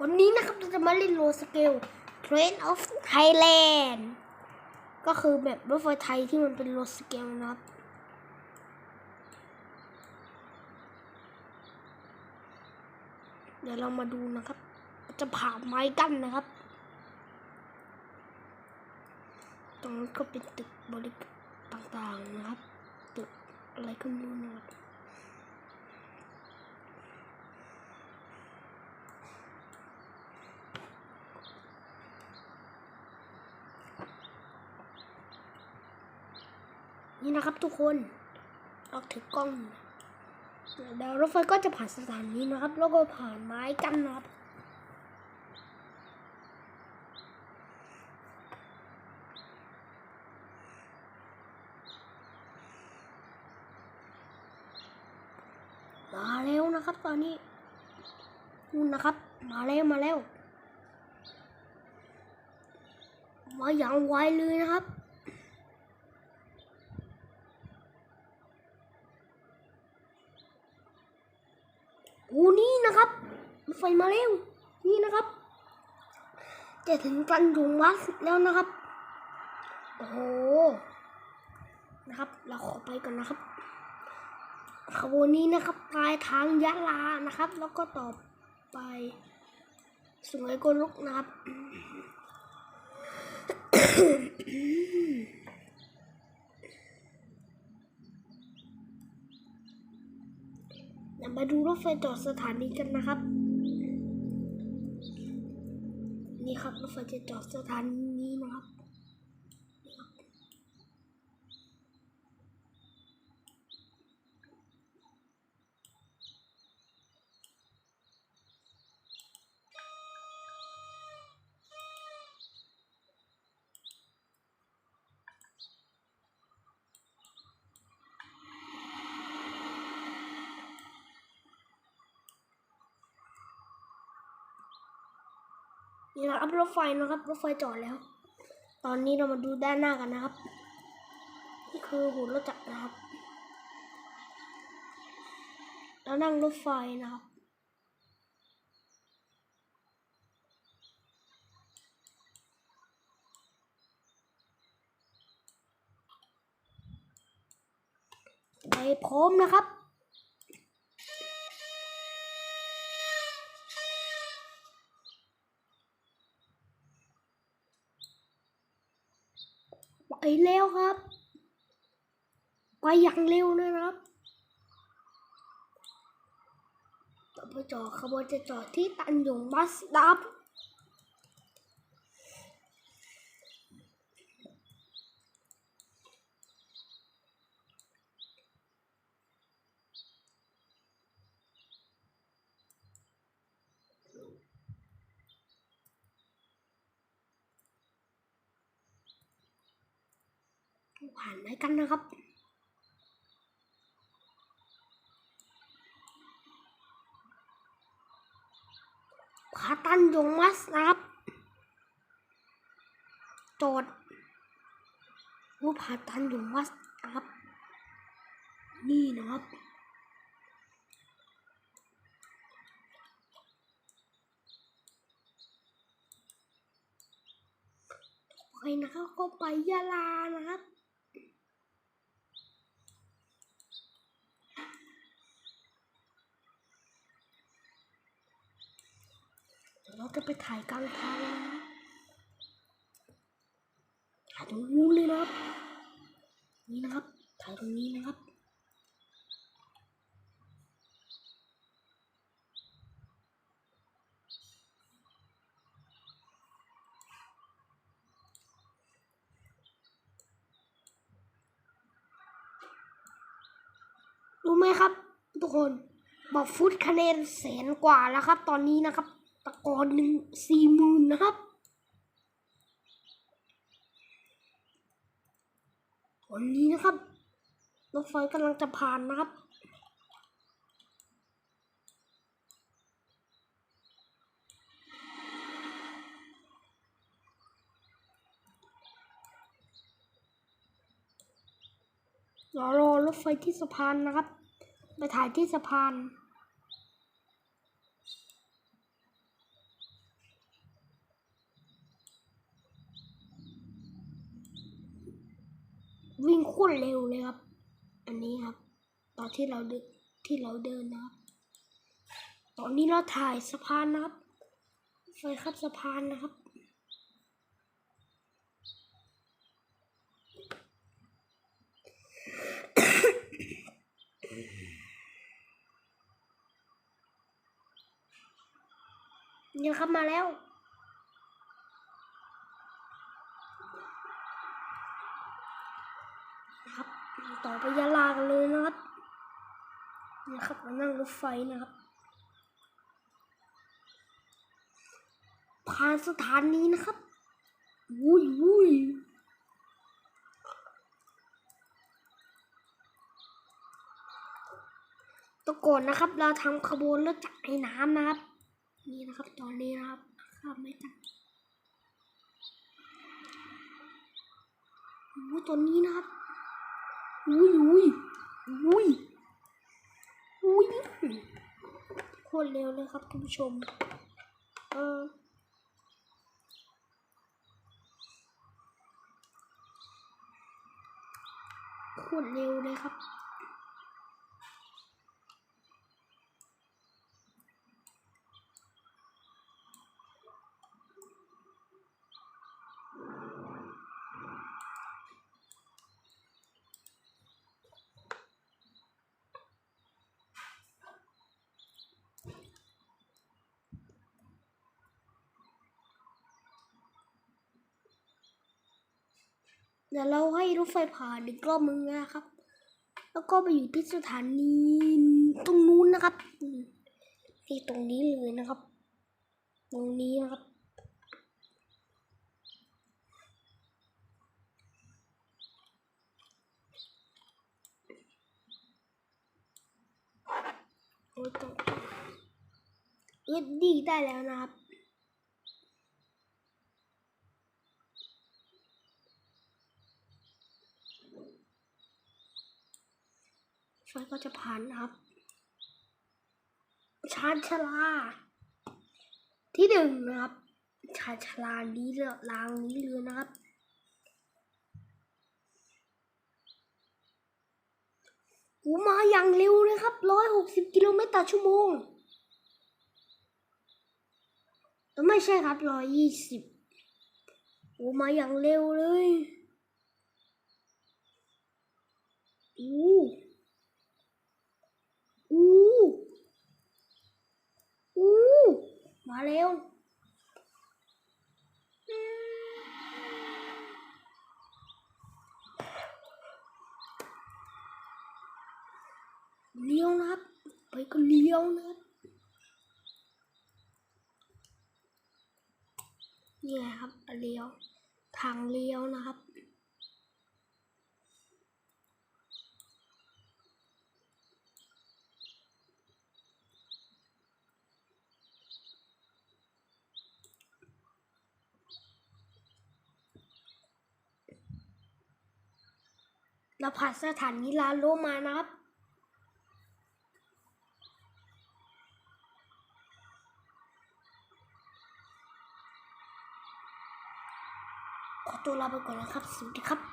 วันนี้นะครับเราจะมาเล่นโลสเกล Train of Thailand ก็คือแบบรถไฟไทยที่มันเป็นโลสเกลนะครับ เดี๋ยวเรามาดูนะครับ จะผ่าไม้กั้นนะครับ ตรงนั้นก็เป็นตึกบริการต่างๆนะครับ ตึกอะไรก็ไม่รู้นะครับ นี่นะครับทุกคนเราถือกล้องเดี๋ยวรถไฟก็จะผ่านสถานีนะครับ แล้วก็ผ่านไม้กั้นนะครับมาแล้วนะครับ ตอนนี้นู่นนะครับ มาแล้วมาแล้วมาอย่างไวเลยนะครับ โอ้ นี่นะครับ ไฟมาเร็ว นี่นะครับ จะถึงกันยุงวัดแล้วนะครับ โอ้โห นะครับ เราขอไปกันนะครับ ขบวนนี้นะครับปลายทางยะลานะครับ แล้วก็ต่อไปสุไหงโกลกนะครับ เดี๋ยว มาดูรถไฟจอดสถานีกันนะครับ นี่ครับรถไฟจะจอดสถานีนี้นะครับ นี่นะครับรถไฟนะครับรถไฟจอดแล้ว ตอนนี้เรามาดูด้านหน้ากันนะครับนี่คือหุ่นรถจักรนะครับแล้วนั่งรถไฟนะครับไปพร้อมนะครับ ไปแล้วครับไปอย่างเร็วนะครับต่อไปจอดขบวนจะจอดที่ตันยงบัสดับ ผ่านไหมกันนะครับผาตันยงมัสนะครับ โจทย์รูปผาตันยงมัสนะครับ นี่นะครับไปนะครับก็ไปยะลานะครับ เดี๋ยวเรา จะไปถ่ายกลางทางนะถ่ายตรงนู้นเลยนะครับ นี่นะครับ ถ่ายตรงนี้นะครับรู้ไหมครับ ทุกคนบอกฟุตคะแนนแสนกว่าแล้วครับ ตอนนี้นะครับ กอนหนึ่งสี่หมื่นนะครับวันนี้นะครับรถไฟกำลังจะผ่านนะครับรอรอรถไฟที่สะพานนะครับ ไปถ่ายที่สะพาน วิ่งโคตรเร็วเลยครับ อันนี้ครับ ตอนที่เราเดินที่เราเดินนะครับ ตอนนี้เราถ่ายสะพานนะครับไฟขับสะพานนะครับ เนี่ยครับมาแล้ว นะครับ ต่อ ไปยะลากันเลยนะครับนะครับมานั่งรถไฟนะครับ ผ่านสถานีนะครับวุ้ยวุ้ยตะโกนนะครับ เราทำขบวนรถจักรไอ้น้ำนะครับ นี่นะครับตอนนี้นะครับข้ามไม่ทันโอ้ยตอนนี้นะครับ อุ้ยอุ้ยอุ้ยอุ้ยโคตรเร็วเลยครับคุณผู้ชม เออโคตรเร็วเลยครับ เดี๋ยวเราให้รถไฟผ่านอีกรอบมึงนะครับ แล้วก็ไปอยู่ที่สถานีตรงนู้นนะครับ ที่ตรงนี้เลยนะครับ ตรงนี้นะครับโอ้ยตรงอึดดีได้แล้วนะครับ ก็จะผ่านนะครับชานชลา ที่หนึ่งนะครับชานชลานี้เรือรางนี้เรือนะครับ หูมาอย่างเร็วเลยครับร้อยหกสิบกิโลเมตรต่อชั่วโมงเอ้ยไม่ใช่ครับร้อยยี่สิบหูมาอย่างเร็วเลยอู้อู้ มาเร็วเลี้ยวนะครับ ไปก็เลี้ยวนะครับนี่ไงครับเลี้ยว ทางเลี้ยวนะครับ เราผ่านสถานีลาโลมานะครับ ขอตัวลาไปก่อนนะครับ สวัสดีครับ